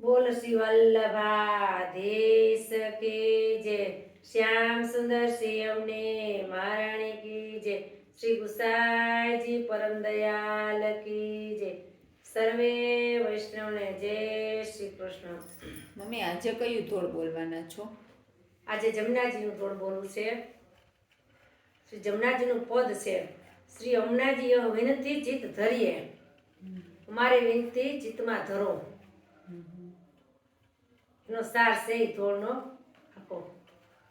બોલ શ્રી વલ્લભા દેશ કે જય શ્યામ સુંદર શ્રી અમને મહારાણી કી જય શ્રી ગુસાઈજી પરમ દયાલ કી જય સર્વે વૈષ્ણવને જય શ્રી કૃષ્ણ. મમ્મી આજે કયું ધોળ બોલવાના છો? આજે જમનાજીનું ધોળ બોલવું છે. શ્રી જમનાજીનું પદ છે. શ્રી અમનાજી વિનંતી ચિત્ત ધરીએ. મારે વિનંતી ચિત્તમાં ધરો. એનો સાર છે ઈ ધોળનો આખો.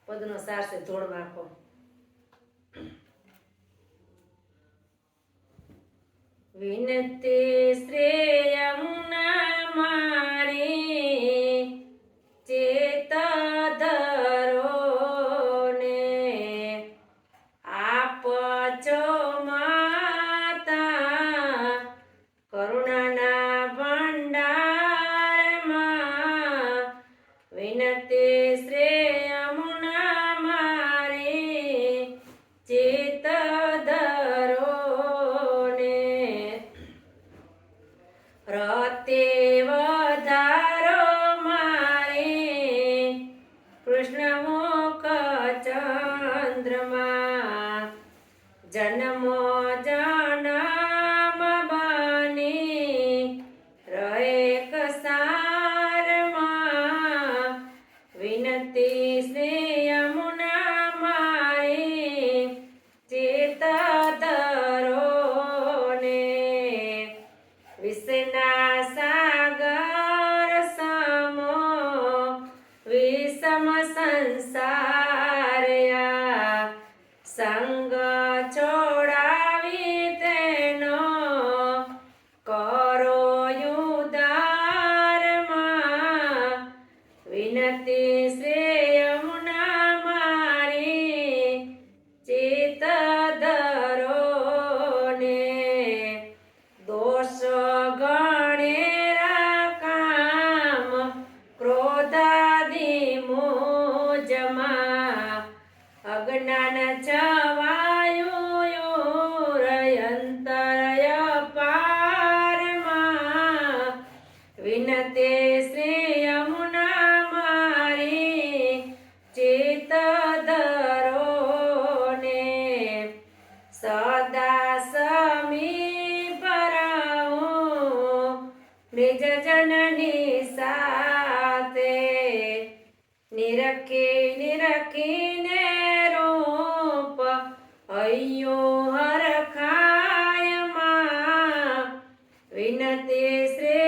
પદનો સાર છે ધોળમાં આખો. વિનંતી શ્રેયમુના રતે વધારો મારે. કૃષ્ણ મોક ચંદ્રમા જન્મો સાગર અજ્ઞાન છવાયું રયંતરય પારમાં. વિનતે શ્રી યમુના મારી ચેત ધરો ને સદા સમીપ રહું નિજ જનની સાથે નિરખે વિનતે શ્રેષ્ઠ